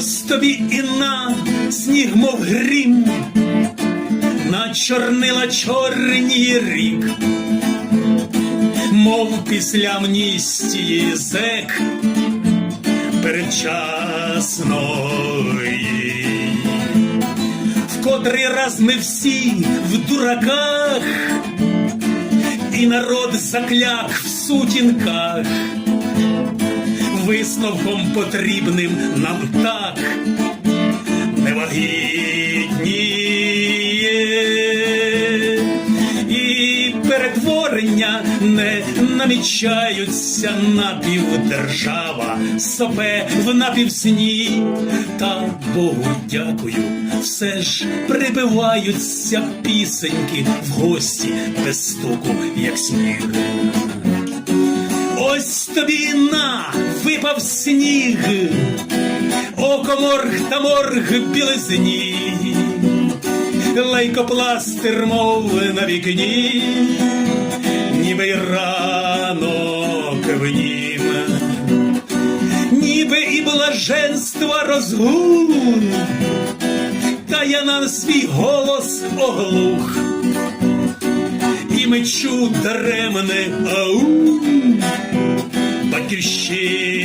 Ось тобі і на сніг, мов грім, на чорнила чорній рік, мов після амністії зек передчасної. В котрий раз ми всі в дураках, і народ закляк в сутінках висновком потрібним нам так невагітніє. І перетворення не намічаються напівдержава, сопе в напівсні. Та Богу дякую, все ж прибиваються пісеньки в гості без стуку, як сніг. Ось тобі на випав сніг, око морг та морг білизні, лейкопластир, мов на вікні, ніби й ранок в нім, ніби і блаженства розгул, та я на свій голос оглух. І мечу даремне ау. Батьківщині